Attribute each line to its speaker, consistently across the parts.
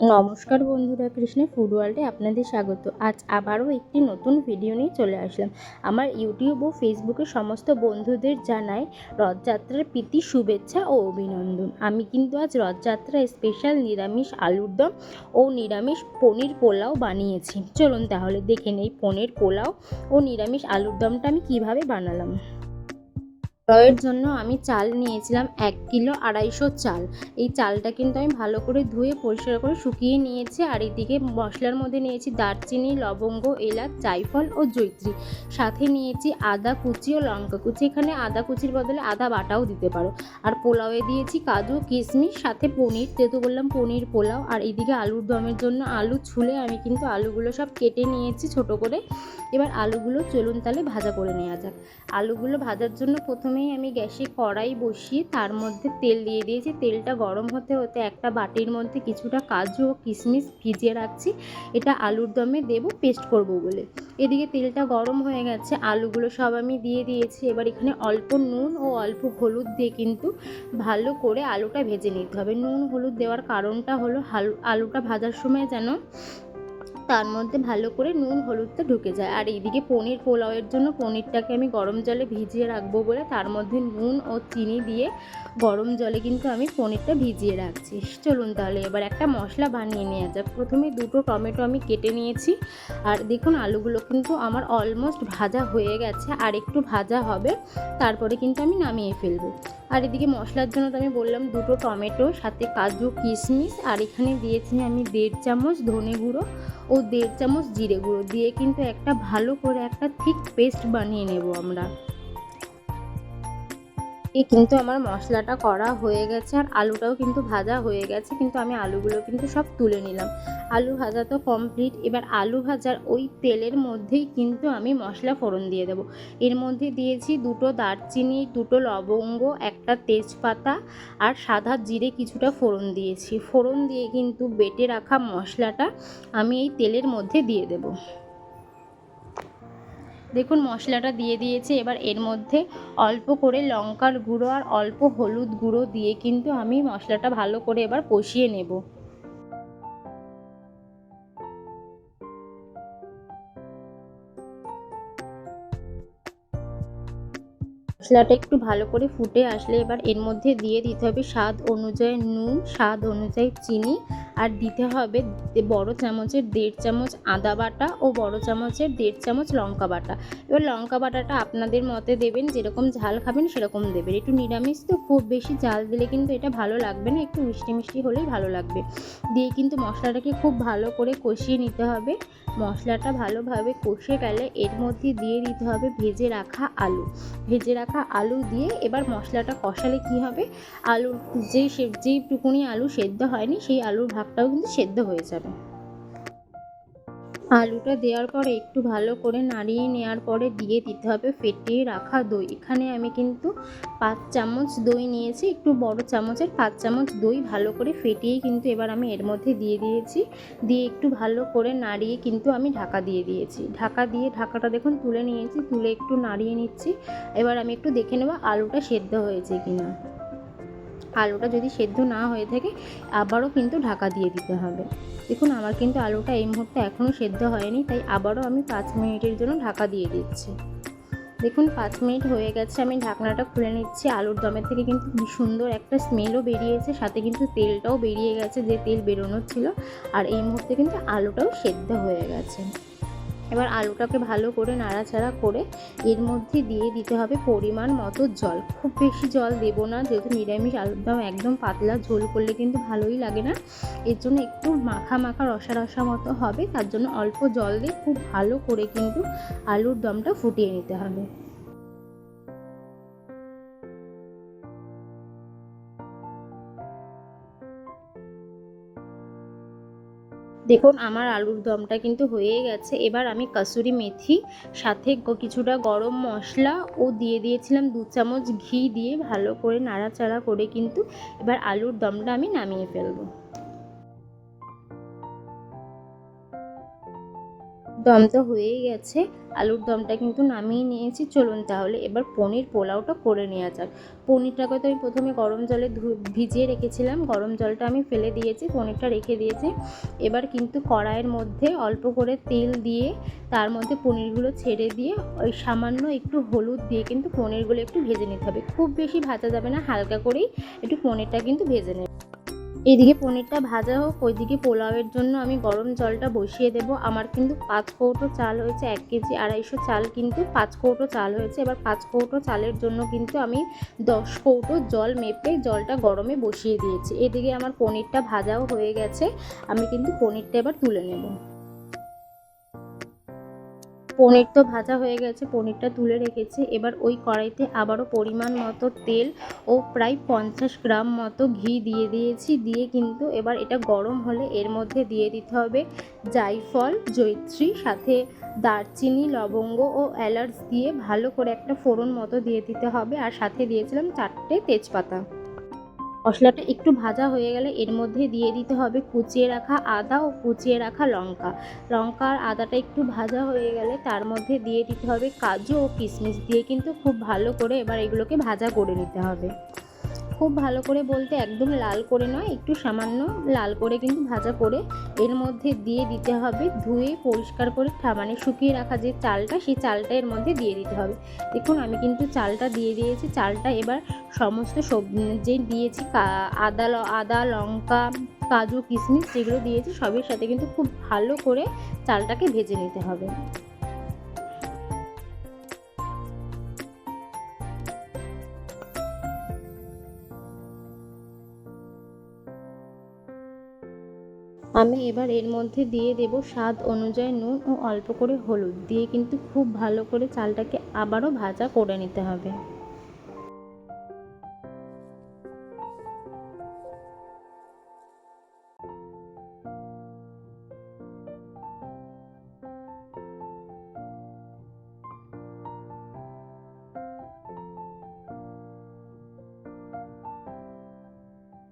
Speaker 1: নমস্কার বন্ধুরা কৃষ্ণের ফুড ওয়ার্ল্ডে আপনাদের স্বাগত। আজ আবারও একটি নতুন ভিডিও নিয়ে চলে আসলাম। আমার ইউটিউব ও ফেসবুকে সমস্ত বন্ধুদের জানাই রথযাত্রার প্রীতি, শুভেচ্ছা ও অভিনন্দন। আমি কিন্তু আজ রথযাত্রা স্পেশাল নিরামিষ আলুর দম ও নিরামিষ পনির পোলাও বানিয়েছি। চলুন তাহলে দেখে নেই পনির পোলাও ও নিরামিষ আলুর দমটা আমি কীভাবে বানালাম। পোলাওয়ের জন্য আমি চাল নিয়েছিলাম এক কিলো আড়াইশো চাল। এই চালটা কিন্তু আমি ভালো করে ধুয়ে পরিষ্কার করে শুকিয়ে নিয়েছি আর এদিকে মশলার মধ্যে নিয়েছি দারচিনি, লবঙ্গ, এলাচ, জায়ফল ও জৈত্রী সাথে নিয়েছি আদা কুচি ও লঙ্কা কুচি। এখানে আদা কুচির বদলে আদা বাটাও দিতে পারো। আর পোলাওয়ে দিয়েছি কাজু, কিশমিশ, সাথে পনির। যেহেতু বললাম পনির, পোলাও। আর এদিকে আলুর দমের জন্য আলু ছুলে আমি কিন্তু আলুগুলো সব কেটে নিয়েছি ছোট করে। এবার আলুগুলো চলুন তাহলে ভাজা করে নেওয়া যাক। আলুগুলো ভাজার জন্য প্রথমেই আমি গ্যাসে কড়াই বসিয়ে তার মধ্যে তেল দিয়ে দিয়েছি। তেলটা গরম হতে হতে একটা বাটির মধ্যে কিছুটা কাজু ও কিশমিশ ভিজিয়ে রাখছি। এটা আলুর দমে দেব, পেস্ট করব বলে। এদিকে তেলটা গরম হয়ে গেছে, আলুগুলো সব আমি দিয়ে দিয়েছি। এবার এখানে অল্প নুন ও অল্প হলুদ দিয়ে কিন্তু ভালো করে আলুটা ভেজে নিতে হবে। নুন হলুদ দেওয়ার কারণটা হলো আলুটা ভাজার সময় যেন তার মধ্যে ভালো করে নুন, হলুদটা ঢুকে যায়। আর এইদিকে পনির পোলাওয়ের জন্য পনিরটাকে আমি গরম জলে ভিজিয়ে রাখব বলে তার মধ্যে নুন ও চিনি দিয়ে গরম জলে কিন্তু আমি পনিরটা ভিজিয়ে রাখছি। চলুন তাহলে এবার একটা মশলা বানিয়ে নেওয়া যাক। প্রথমে দুটো টমেটো আমি কেটে নিয়েছি। আর দেখুন, আলুগুলো কিন্তু আমার অলমোস্ট ভাজা হয়ে গেছে আর একটু ভাজা হবে। তারপরে কিন্তু আমি নামিয়ে ফেলব। আর এদিকে মশলার জন্য তো আমি বললাম, দুটো টমেটো, সাথে কাজু, কিশমিশ, আর এখানে দিয়েছি আমি দেড় চামচ ধনে গুঁড়ো ও দেড় চামচ জিরে গুঁড়ো দিয়ে কিন্তু একটা ভালো করে একটা থিক পেস্ট বানিয়ে নেব আমরা। কিন্তু আমার মশলাটা করা হয়ে গেছে আর আলুটাও কিন্তু ভাজা হয়ে গেছে, কিন্তু আমি আলুগুলো কিন্তু সব তুলে নিলাম। আলু ভাজা তো কমপ্লিট এবার আলু ভাজার ওই তেলের মধ্যেই কিন্তু আমি মশলা ফোড়ন দিয়ে দেবো। এর মধ্যে দিয়েছি দুটো দারচিনি, দুটো লবঙ্গ, একটা তেজপাতা আর সাদা জিরে কিছুটা ফোড়ন দিয়েছি। ফোড়ন দিয়ে কিন্তু বেটে রাখা মশলাটা আমি এই তেলের মধ্যে দিয়ে দেবো। দেখুন, মশলাটা দিয়ে দিয়েছি। এবার এর মধ্যে অল্প করে লঙ্কার গুঁড়ো আর অল্প হলুদ গুঁড়ো দিয়ে কিন্তু আমি মশলাটা ভালো করে এবার কষিয়ে নেব। মশলাটা একটু ভালো করে ফুটে আসলে এবার এর মধ্যে দিয়ে দিতে হবে স্বাদ অনুযায়ী নুন, স্বাদ অনুযায়ী চিনি আর দিতে হবে বড় চামচের দেড় চামচ আদা বাটা ও বড় চামচের দেড় চামচ লঙ্কা বাটা। এবার লঙ্কা বাটাটা আপনাদের মতে দেবেন, যেরকম ঝাল খাবেন সেরকম দেবেন। একটু নিরামিষ তো খুব বেশি ঝাল দিলে কিন্তু এটা ভালো লাগবে না, একটু মিষ্টি মিষ্টি হলেই ভালো লাগবে। দিয়ে কিন্তু মশলাটাকে খুব ভালো করে কষিয়ে নিতে হবে। মশলাটা ভালোভাবে কষে গেলে এর মধ্যে দিয়ে দিতে হবে ভেজে রাখা আলু। ভেজে রাখা আলু দিয়ে এবার মশলাটা কষালে কি হবে? আলুর যে যেইটুকুনি আলু সেদ্ধ হয়নি, সেই আলুর ভাগটাও কিন্তু সেদ্ধ হয়ে যাবে। আলুটা দেওয়ার পরে একটু ভালো করে নাড়িয়ে নেওয়ার পরে দিয়ে দিতে হবে ফেটিয়ে রাখা দই। এখানে আমি কিন্তু পাঁচ চামচ দই নিয়েছি, একটু বড় চামচের পাঁচ চামচ দই ভালো করে ফেটিয়ে কিন্তু এবার আমি এর মধ্যে দিয়ে দিয়েছি। দিয়ে একটু ভালো করে নাড়িয়ে কিন্তু আমি ঢাকা দিয়ে দিয়েছি। ঢাকা দিয়ে ঢাকাটা দেখুন তুলে নিয়েছি, তুলে একটু নাড়িয়ে নিচ্ছি। এবার আমি একটু দেখে নেব আলুটা সেদ্ধ হয়েছে কিনা। আলুটা যদি সেদ্ধ না হয়ে থাকে, আবারও কিন্তু ঢাকা দিয়ে দিতে হবে। দেখুন, আমার কিন্তু আলুটা এই মুহূর্তে এখনও সেদ্ধ হয়নি, তাই আবারও আমি পাঁচ মিনিটের জন্য ঢাকা দিয়ে দিচ্ছি। দেখুন, পাঁচ মিনিট হয়ে গেছে, আমি ঢাকনাটা খুলে নিচ্ছি। আলুর দমের থেকে কিন্তু সুন্দর একটা স্মেলও বেরিয়েছে, সাথে কিন্তু তেলটাও বেরিয়ে গেছে, যে তেল বেরোনোর ছিল। আর এই মুহূর্তে কিন্তু আলুটাও সেদ্ধ হয়ে গেছে। এবার আলুটাকে ভালো করে নাড়াচাড়া করে এর মধ্যে দিয়ে দিতে হবে পরিমাণ মতো জল। খুব বেশি জল দেবো না, যেহেতু নিরামিষ আলুর দম একদম পাতলা, ঝোল করলে কিন্তু ভালোই লাগে না। এর জন্য একটু মাখা মাখা রসা রসা মতো হবে, তার জন্য অল্প জল দিয়ে খুব ভালো করে কিন্তু আলুর দমটা ফুটিয়ে নিতে হবে। দেখুন, আমার আলুর দমটা কিন্তু হয়ে গেছে। এবার আমি কাসুরি মেথি, সাথে কিছুটা গরম মশলা ও দিয়ে দিয়েছিলাম দু চামচ ঘি দিয়ে ভালো করে নাড়াচাড়া করে কিন্তু এবার আলুর দমটা আমি নামিয়ে ফেলব। দম তো হয়েই গেছে। আলুর দমটা কিন্তু নামিয়ে নিয়েছি। চলুন তাহলে এবার পনির পোলাওটা করে নেওয়া যাক। পনিরটাকে তো আমি প্রথমে গরম জলে ধু- ভিজিয়ে রেখেছিলাম। গরম জলটা আমি ফেলে দিয়েছি, পনিরটা রেখে দিয়েছি। এবার কিন্তু কড়াইয়ের মধ্যে অল্প করে তেল দিয়ে, তার মধ্যে পনিরগুলো ছেড়ে দিয়ে, ওই সামান্য একটু হলুদ দিয়ে কিন্তু পনিরগুলো একটু ভেজে নিতে হবে। খুব বেশি ভাজা যাবে না, হালকা করেই একটু পনিরটা কিন্তু ভেজে নেবে। এদিকে পনিরটা ভাজা হোক, ওইদিকে পোলাওয়ের জন্য আমি গরম জলটা বসিয়ে দেব। আমার কিন্তু পাঁচ কৌটো চাল হয়েছে, এক কেজি আড়াইশো চাল কিন্তু পাঁচ কৌটো চাল হয়েছে। এবার পাঁচ কৌটো চালের জন্য কিন্তু আমি দশ কৌটো জল মেপে জলটা গরমে বসিয়ে দিয়েছি। এদিকে আমার পনিরটা ভাজাও হয়ে গেছে, আমি কিন্তু পনিরটা এবার তুলে নেব। পনির তো ভাজা হয়ে গেছে, পনিরটা তুলে রেখেছি। এবার ওই কড়াইতে আবারও পরিমাণ মতো তেল ও প্রায় পঞ্চাশ গ্রাম মতো ঘি দিয়ে দিয়েছি। দিয়ে কিন্তু এবার এটা গরম হলে এর মধ্যে দিয়ে দিতে হবে জায়ফল জৈত্রী সাথে দারচিনি, লবঙ্গ ও এলাচ দিয়ে ভালো করে একটা ফোড়ন মতো দিয়ে দিতে হবে। আর সাথে দিয়েছিলাম চারটে তেজপাতা। মশলাটা একটু ভাজা হয়ে গেলে এর মধ্যে দিয়ে দিতে হবে কুচিয়ে রাখা আদা ও কুচিয়ে রাখা লঙ্কা। লঙ্কা আর আদাটা একটু ভাজা হয়ে গেলে তার মধ্যে দিয়ে দিতে হবে কাজু ও কিশমিশ দিয়ে কিন্তু খুব ভালো করে এবার এগুলোকে ভাজা করে নিতে হবে। খুব ভালো করে বলতে একদম লাল করে নয়, একটু সামান্য লাল করে কিন্তু ভাজা করে এর মধ্যে দিয়ে দিতে হবে। ধুয়ে পরিষ্কার করে মানে শুকিয়ে রাখা যে চালটা, সেই চালটা এর মধ্যে দিয়ে দিতে হবে। দেখুন, আমি কিন্তু চালটা দিয়ে দিয়েছি। চালটা এবার সমস্ত সব যে দিয়েছি আদা আদা, লঙ্কা, কাজু, কিশমিশ যেগুলো দিয়েছি, সবের সাথে কিন্তু খুব ভালো করে চালটাকে ভেজে নিতে হবে। আমি এবার এর মধ্যে দিয়ে দেব স্বাদ অনুযায়ী নুন ও অল্প করে হলুদ। দিয়ে কিন্তু খুব ভালো করে চালটাকে আবারও ভাজা করে নিতে হবে।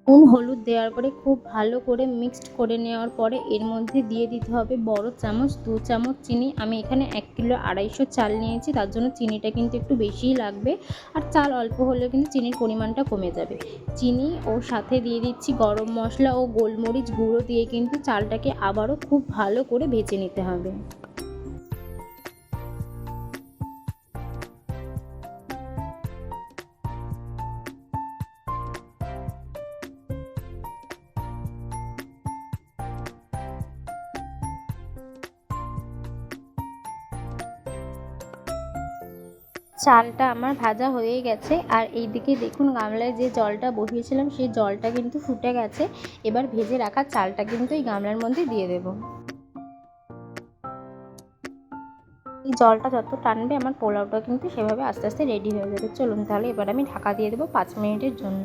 Speaker 1: নুন, হলুদ দেওয়ার পরে খুব ভালো করে মিক্সড করে নেওয়ার পরে এর মধ্যে দিয়ে দিতে হবে বড় চামচ, দু চামচ চিনি। আমি এখানে এক কিলো আড়াইশো চাল নিয়েছি, তার জন্য চিনিটা কিন্তু একটু বেশিই লাগবে। আর চাল অল্প হলেও কিন্তু চিনির পরিমাণটা কমে যাবে। চিনি ও সাথে দিয়ে দিচ্ছি গরম মশলা ও গোলমরিচ গুঁড়ো দিয়ে কিন্তু চালটাকে আবারও খুব ভালো করে ভেজে নিতে হবে। চালটা আমার ভাজা হয়ে গেছে। আর এইদিকে দেখুন গামলায় যে জলটা বসিয়েছিলাম, সেই জলটা কিন্তু ফুটে গেছে। এবার ভেজে রাখা চালটা কিন্তু এই গামলার মধ্যে দিয়ে দেবো। এই জলটা যত টানবে, আমার পোলাওটা কিন্তু সেভাবে আস্তে আস্তে রেডি হয়ে যাবে। চলুন তাহলে এবার আমি ঢাকা দিয়ে দেবো পাঁচ মিনিটের জন্য।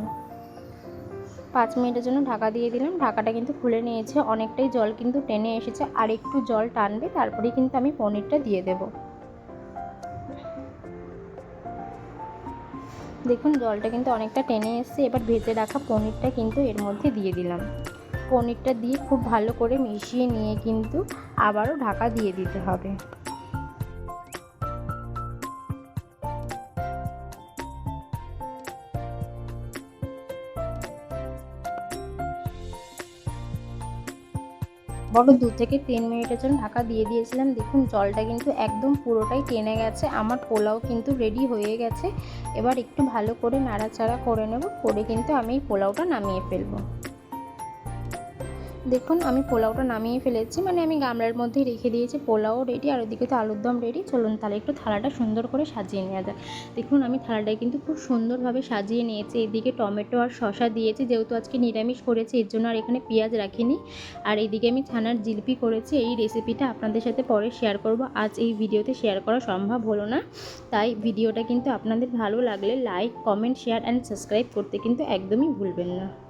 Speaker 1: পাঁচ মিনিটের জন্য ঢাকা দিয়ে দিলাম। ঢাকাটা কিন্তু খুলে নিয়েছে। অনেকটাই জল কিন্তু টেনে এসেছে। আর একটু জল টানবে, তারপরেই কিন্তু আমি পনিরটা দিয়ে দেবো। দেখুন, জলটা কিন্তু অনেকটা টেনে এসছে। এবার ভেজে রাখা পনিরটা কিন্তু এর মধ্যে দিয়ে দিলাম। পনিরটা দিয়ে খুব ভালো করে মিশিয়ে নিয়ে কিন্তু আবারও ঢাকা দিয়ে দিতে হবে। বড় দু থেকে তিন মিনিটের জন্য ঢাকা দিয়ে দিয়েছিলাম। দেখুন, জলটা কিন্তু একদম পুরোটাই টেনে গেছে। আমার পোলাও কিন্তু রেডি হয়ে গেছে। এবার একটু ভালো করে নাড়াচাড়া করে নেব। করে কিন্তু আমি এই পোলাওটা নামিয়ে ফেলব। দেখুন, আমি পোলাওটা নামিয়ে ফেলেছি। মানে আমি গামলার মধ্যেই রেখে দিয়েছি, পোলাও রেডি আর ওদিকে তো আলুর দম রেডি চলুন তাহলে একটু থালাটা সুন্দর করে সাজিয়ে নেওয়া যাক। দেখুন, আমি থালাটায় কিন্তু খুব সুন্দরভাবে সাজিয়ে নিয়েছি। এদিকে টমেটো আর শশা দিয়েছি, যেহেতু আজকে নিরামিষ করেছি, এর জন্য আর এখানে পেঁয়াজ রাখিনি। আর এইদিকে আমি ছানার জিলিপি করেছি। এই রেসিপিটা আপনাদের সাথে পরে শেয়ার করব। আজ এই ভিডিওতে শেয়ার করা সম্ভব হলো না। তাই ভিডিওটা কিন্তু আপনাদের ভালো লাগলে like comment share and subscribe করতে কিন্তু একদমই ভুলবেন না।